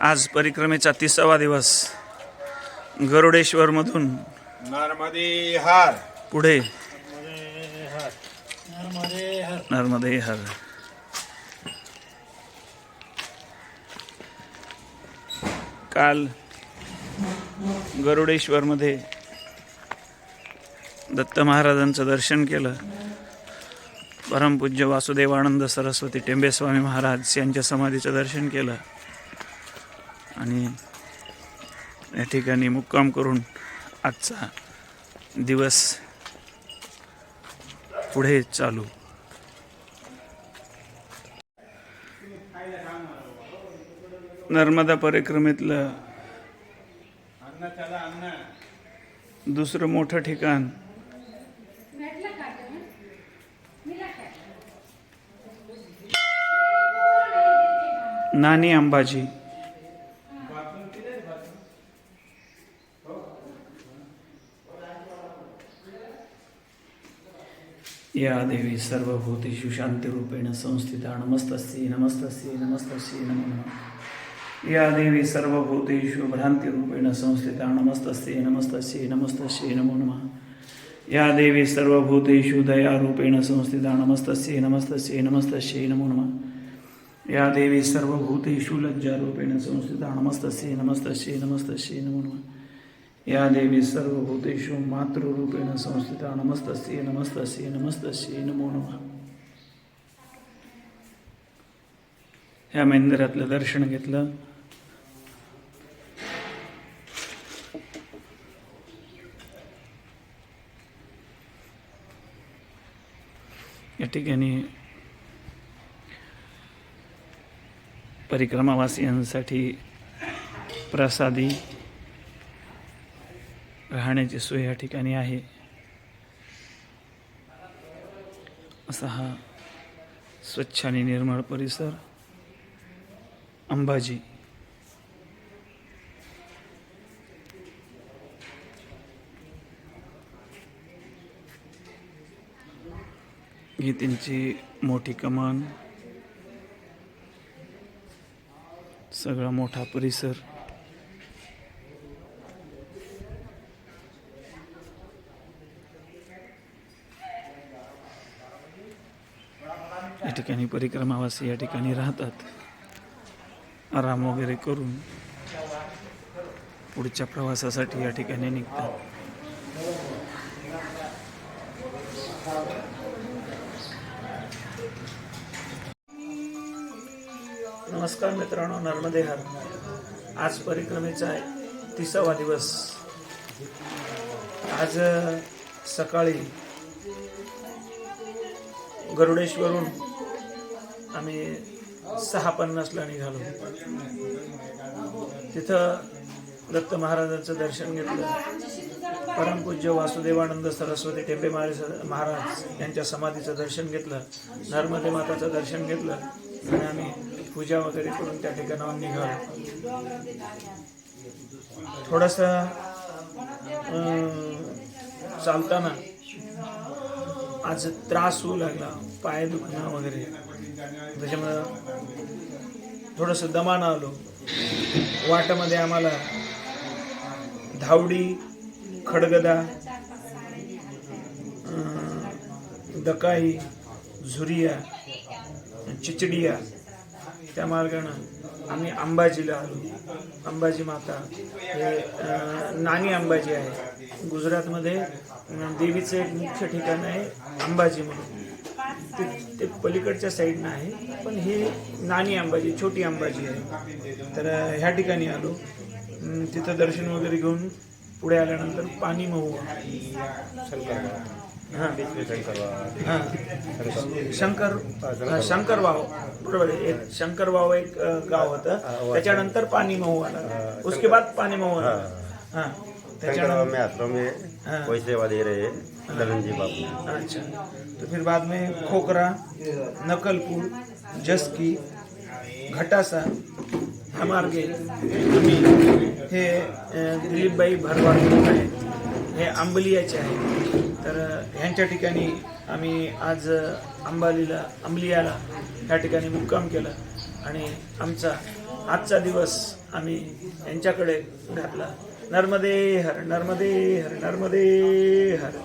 आज परिक्रमेचा तिसावा दिवस. गरुडेश्वरमधून नर्मदे हार. पुढे. नर्मदे हर. नर्मदे हर काल गरुडेश्वरमध्ये दत्त महाराजांचं दर्शन केलं. परमपूज्य वासुदेवानंद सरस्वती टेंबेस्वामी महाराज यांच्या समाधीचं दर्शन केलं. आणि या ठिकाणी मुक्काम करून आजचा दिवस पुढे चालू. नर्मदा परिक्रमेतलं दुसरं मोठं ठिकाण. नानी अंबाजी. या देवी सर्वभूतेषु शांतिरूपेण संस्थिता नमस्तस्यै नमस्तस्यै नमस्तस्यै नमो नमः। या देवी सर्वभूतेषु भ्रान्तिरूपेण संस्थिता नमस्तस्यै नमस्तस्यै नमस्तस्यै नमो नमः। या देवी सर्वभूतेषु दयारूपेण संस्थिता नमस्तस्यै नमस्तस्यै नमस्तस्यै नमो नमः। या देवी सर्वभूतेषु लज्जारूपेण संस्थिता नमस्तस्यै नमस्तस्यै नमस्तस्यै नमो नमः। या देवी सर्वभूतेषु मातृरूपेण संस्थिता नमस्तस्यै नमस्तस्यै नमस्तस्यै नमो नमः. ह्या मंदिरातलं दर्शन घेतलं. या ठिकाणी परिक्रमावासियांसाठी प्रसादी राहण्याची सोय या ठिकाणी आहे. असा हा स्वच्छ आणि निर्मळ परिसर. अंबाजी. ही त्यांची मोठी कमान. सगळा मोठा परिसर. ठिकाणी परिक्रमावासी या ठिकाणी राहतात. आराम वगैरे करून पुढच्या प्रवासासाठी या ठिकाणी निघतात. नमस्कार मित्रांनो नर्मदेहर. आज परिक्रमेचा आहे तिसावा दिवस. आज सकाळी गरुडेश्वरून आम्ही सहा पन्नासला निघालो तिथं दत्त महाराजांचं दर्शन घेतलं. परमपूज्य वासुदेवानंद सरस्वती टेंबे महाराज महाराज यांच्या समाधीचं दर्शन घेतलं. नर्मदे माताचं दर्शन घेतलं. आणि आम्ही पूजा वगैरे करून त्या ठिकाणावर निघालो. थोडासा चालताना आज त्रास होऊ लागला. पाय दुखणं वगैरे. त्याच्यामुळं थोडंसं दमानं आलो. वाटामध्ये आम्हाला धावडी खडगदा दकाई झुरिया चिचडिया त्या मार्गानं आम्ही अंबाजीला आलो. अंबाजी माता हे नानी अंबाजी आहे. गुजरातमध्ये देवीचं एक मुख्य ठिकाण आहे अंबाजी म्हणून. ते ते पलीकडच्या साईडनं आहे. पण हे नानी अंबाजी छोटी अंबाजी आहे. तर ह्या ठिकाणी आलो. तिथं दर्शन वगैरे घेऊन पुढे आल्यानंतर पाणी महुआ हां. हां. शंकर हा, शंकर वाव. बरोबर एक शंकर वाव एक गाव होतं. त्याच्यानंतर पाणी मऊ आला. उसके बाद पाणी मऊ आला. हा. त्याच्यानंतर में दे रहे. हैं बाबू अच्छा। तो फिर बाद में खोकरा नकलपुर जसकी घटासा ह्या मार्गे आम्ही हे दिलीपबाई भरवाड आहेत हे आंबलियाचे आहेत. तर ह्यांच्या ठिकाणी आम्ही आज आंबालीला अंबालीला अंबलियाला ह्या ठिकाणी मुक्काम केला आणि आमचा आजचा दिवस आम्ही यांच्याकडे घातला. नर्मदे हर नर्मदे हर नर्मदे हर.